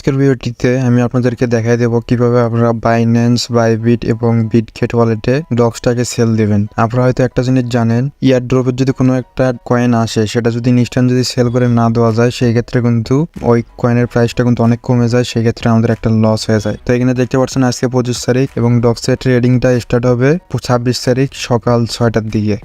আজকের ভিডিওটিতে আমি আপনাদেরকে দেখাই দেবো কীভাবে আপনারা বাইন্যান্স বাইবিট এবং বিটগেট ওয়ালেটে ডক্সটাকে সেল দিবেন। আপনারা হয়তো একটা জিনিস জানেন ইয়ার ড্রপের যদি কোনো একটা কয়েন আসে, সেটা যদি ইনস্ট্যান্ট যদি সেল করে না দেওয়া যায়, সেই ক্ষেত্রে কিন্তু ওই কয়েনের প্রাইসটা কিন্তু অনেক কমে যায়, সেই ক্ষেত্রে আমাদের একটা লস হয়ে যায়। তো এখানে দেখতে পাচ্ছেন আজকে পঁচিশ তারিখ এবং ডক্সের ট্রেডিংটা স্টার্ট হবে ছাব্বিশ তারিখ সকাল ছয়টার দিকে।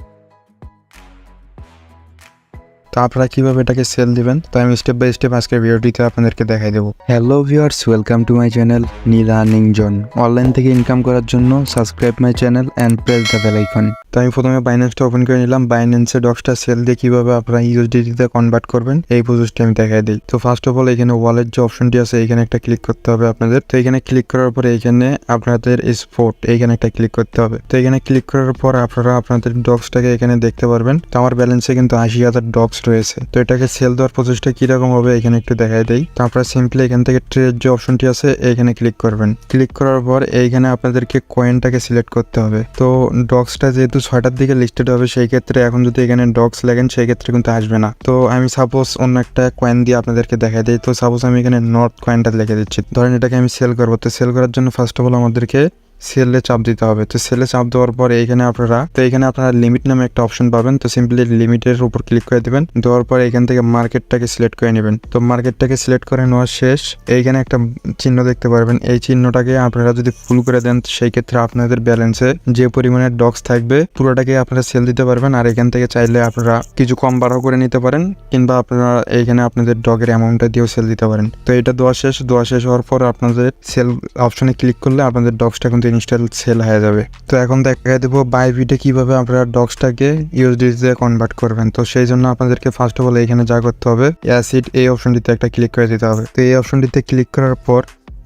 তো আপনারা কীভাবে এটাকে সেল দিবেন? তো আমি স্টেপ বাই স্টেপ আজকের ভিডিওটিতে আপনাদেরকে দেখাই দেবো। Hello viewers welcome to my channel Neel earning zone online থেকে ইনকাম করার জন্য subscribe my channel and press the bell icon তো আমি প্রথমে বাইন্যান্সটা ওপেন করে নিলাম। বাইন্যান্সে ডক্সটা সেল দিয়ে কীভাবে আপনারা ইউএসডিটিতে কনভার্ট করবেন, এই প্রসেসটা আমি দেখাই দিই। তো ফার্স্ট অফ অল এখানে ওয়ালেট যে অপশনটি আছে, এখানে একটা ক্লিক করতে হবে আপনাদের। তো এখানে ক্লিক করার পরে এখানে আপনাদের স্পোর্ট এইখানে একটা ক্লিক করতে হবে। তো এখানে ক্লিক করার পর আপনারা আপনাদের ডক্সটাকে এখানে দেখতে পারবেন। তো আমার ব্যালেন্সে কিন্তু আশি হাজার ডক্স রয়েছে তো এটাকে সেল দেওয়ার প্রচেষ্টা কীরকম হবে এখানে একটু দেখাই দেই। তো আপনারা সিম্পলি এখান থেকে ট্রেড যে অপশনটি আছে, এইখানে ক্লিক করবেন। ক্লিক করার পর এইখানে আপনাদেরকে কয়েনটাকে সিলেক্ট করতে হবে। তো ডক্সটা যেহেতু ছয়টার দিকে লিস্টেড হবে, সেই ক্ষেত্রে এখন যদি এখানে ডক্স লাগেন, সেই ক্ষেত্রে কিন্তু আসবে না। তো আমি সাপোজ অন্য একটা কয়েন দিয়ে আপনাদেরকে দেখাই দিই। তো সাপোজ আমি এখানে নর্থ কয়েনটা লিখে দিচ্ছি। ধরেন এটাকে আমি সেল করব। তো সেল করার জন্য ফার্স্ট অফ অল আমাদেরকে সেলে চাপ দিতে হবে। তো সেলে চাপ দেওয়ার পর এইখানে আপনারা, তো এখানে আপনারা লিমিট নামে একটা অপশন পাবেন। তো সিম্পলি লিমিটের উপর ক্লিক করে দেবেন। দেওয়ার পর এখান থেকে মার্কেটটাকে সিলেক্ট করে নেবেন। তো মার্কেটটাকে সিলেক্ট করে নেওয়ার শেষ। এইখানে একটা চিহ্ন দেখতে পারবেন। এই চিহ্নটাকে আপনারা যদি ফুল করে দেন, সেই ক্ষেত্রে আপনাদের ব্যালেন্সে যে পরিমাণের ডক্স থাকবে, পুরোটাকে আপনারা সেল দিতে পারবেন। আর এখান থেকে চাইলে আপনারা কিছু কম বাড়াও করে নিতে পারেন, কিংবা আপনারা এইখানে আপনাদের ডগের অ্যামাউন্টটা দিয়েও সেল দিতে পারেন। তো এটা দেওয়া শেষ। দেওয়া শেষ হওয়ার পর আপনাদের সেল অপশনে ক্লিক করলে আপনাদের ডক্সটা কিন্তু ইনস্টল সেল হয়ে যাবে। তো এখন দেখা দেবো বাইবিটে কীভাবে আপনারা ডক্সটাকে ইউএসডিতে কনভার্ট করবেন। তো সেই জন্য আপনাদেরকে ফার্স্ট অফ অল এখানে যা করতে হবে অ্যাসিড এই অপশনটিতে একটা ক্লিক করে দিতে হবে। তো এই অপশনটিতে ক্লিক করার পর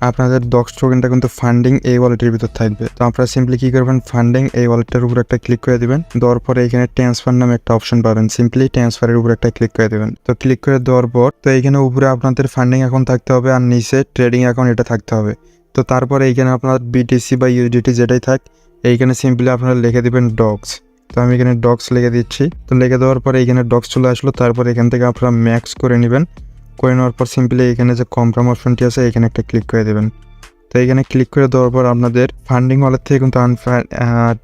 আপনাদের ডক্স টোকেনটা কিন্তু ফান্ডিং এই ওয়ালেটের ভিতর থাকবে। তো আপনারা সিম্পলি কী করবেন ফান্ডিং এই ওয়ালেটের উপর একটা ক্লিক করে দিবেন। দেওয়ার পরে এখানে ট্রান্সফার নামে একটা অপশন পাবেন। সিম্পলি ট্রান্সফারের উপর একটা ক্লিক করে দেবেন। তো ক্লিক করে দেওয়ার পর তো এইখানে উপরে আপনাদের ফান্ডিং অ্যাকাউন্ট থাকতে হবে আর নিচে ট্রেডিং অ্যাকাউন্ট এটা থাকতে হবে। তো তারপরে এইখানে আপনার বিটিসি বা ইউডিটি যেটাই থাক, এইখানে সিম্পলি আপনারা লিখে দিবেন ডগস তো আমি এখানে ডগস লিখে দিচ্ছি। তো লিখে দেওয়ার পরে এখানে ডগস চলে আসলো। তারপর এখান থেকে আপনারা ম্যাক্স করে নেবেন। করে নেওয়ার পর সিম্পলি এখানে যে কমপ্রাম অপশনটি আছে এখানে একটা ক্লিক করে দেবেন। তো এখানে ক্লিক করে দেওয়ার পর আপনাদের ফান্ডিং ওয়ালেট থেকে কিন্তু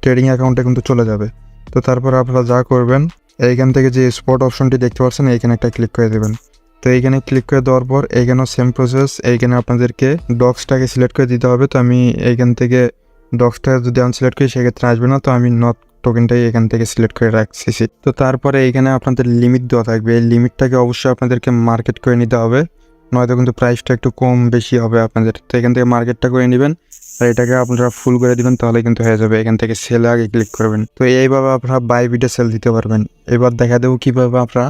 ট্রেডিং অ্যাকাউন্টে কিন্তু চলে যাবে। তো তারপর আপনারা যা করবেন, এইখান থেকে যে স্পট অপশনটি দেখতে পাচ্ছেন, এইখানে একটা ক্লিক করে দেবেন। তো এইখানে ক্লিক করে দেওয়ার পর এইখানেও সেম প্রসেস এইখানে আপনাদেরকে ডক্সটাকে সিলেক্ট করে দিতে হবে। তো আমি এইখান থেকে ডক্সটা যদি আমি সিলেক্ট করি, সেক্ষেত্রে আসবে না। তো আমি নট টোকেনটাই এখান থেকে সিলেক্ট করে রাখছি তো তারপরে এইখানে আপনাদের লিমিট দেওয়া থাকবে। এই লিমিটটাকে অবশ্যই আপনাদেরকে মার্কেট করে নিতে হবে। নয়তো কিন্তু প্রাইসটা একটু কম বেশি হবে আপনাদের। তো এখান থেকে মার্কেটটা করে নেবেন। আর এটাকে আপনারা ফুল করে দিবেন, তাহলে কিন্তু হয়ে যাবে। এখান থেকে সেলে আগে ক্লিক করবেন। তো এইভাবে আপনারা বাই বিটে সেল দিতে পারবেন। এবার দেখা দেবো কীভাবে আপনারা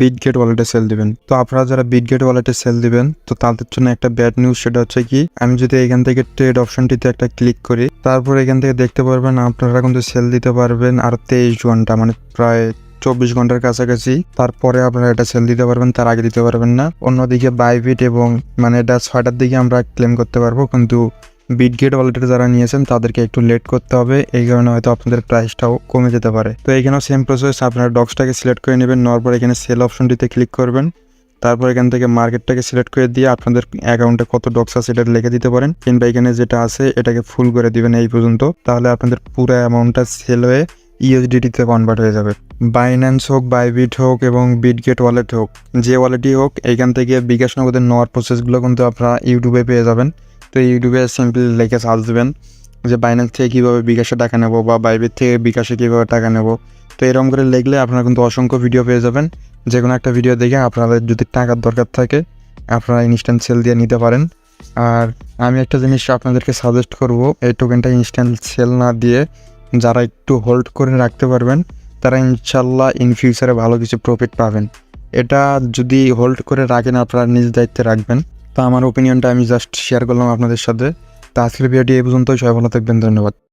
বিটগেট ওয়ালেটে সেল দিবেন। তো আপনারা যারা বিটগেট ওয়ালেটে সেল দিবেন, তো তাদের জন্য একটা ব্যাড নিউজ সেটা হচ্ছে কি, আমি যদি এখান থেকে ট্রেড অপশনটিতে একটা ক্লিক করি, তারপর এখান থেকে দেখতে পারবেন আপনারা কিন্তু সেল দিতে পারবেন আর তেইশ ঘণ্টা মানে প্রায় চব্বিশ ঘণ্টার কাছাকাছি। তারপরে আপনারা এটা সেল দিতে পারবেন, তার আগে দিতে পারবেন না। অন্যদিকে বাইবিট এবং মানে এটা ছয়টার দিকে আমরা ক্লেম করতে পারব, কিন্তু বিটগেট ওয়ালেটের যারা নিয়েছেন, তাদেরকে একটু লেট করতে হবে। এই কারণে হয়তো আপনাদের প্রাইসটাও কমে যেতে পারে। তো এখানেও সেম প্রসেস আপনারা ডক্সটাকে সিলেক্ট করে নেবেন, নেওয়ার পর এখানে সেল অপশনটিতে ক্লিক করবেন। তারপর এখান থেকে মার্কেটটাকে সিলেক্ট করে দিয়ে আপনাদের অ্যাকাউন্টে কত ডক্স আছে এটা লিখে দিতে পারেন। কিংবা এখানে যেটা আছে, এটাকে ফুল করে দিবেন এই পর্যন্ত। তাহলে আপনাদের পুরো অ্যামাউন্টটা সেল হয়ে ইউএসডিটিতে কনভার্ট হয়ে যাবে। বাইন্যান্স হোক বাইবিট হোক এবং বিটগেট ওয়ালেট হোক, যে ওয়ালেটই হোক, এইখান থেকে বিকাশ নগদের নেওয়ার প্রসেসগুলো কিন্তু আপনারা ইউটিউবে পেয়ে যাবেন। তো ইউটিউবে সিম্পলি লেখে সার্চ দেবেন যে বাইন্যান্স থেকে কীভাবে বিকাশে টাকা নেব বা বাইবিট থেকে বিকাশে কীভাবে টাকা নেব। তো এরকম করে লিখলে আপনারা কিন্তু অসংখ্য ভিডিও পেয়ে যাবেন। যে কোনো একটা ভিডিও দেখে আপনাদের যদি টাকার দরকার থাকে, আপনারা ইনস্ট্যান্ট সেল দিয়ে নিতে পারেন। আর আমি একটা জিনিস আপনাদেরকে সাজেস্ট করব, এই টোকেনটা ইনস্ট্যান্ট সেল না দিয়ে যারা একটু হোল্ড করে রাখতে পারবেন, তারা ইনশাল্লাহ ইন ফিউচারে ভালো কিছু প্রফিট পাবেন। এটা যদি হোল্ড করে রাখেন, আপনারা নিজ দায়িত্বে রাখবেন। তো আমার ওপিনিয়নটা আমি জাস্ট শেয়ার করলাম আপনাদের সাথে। তো আজকের ভিডিওটি এই পর্যন্তই। সবাই ভালো থাকবেন। ধন্যবাদ।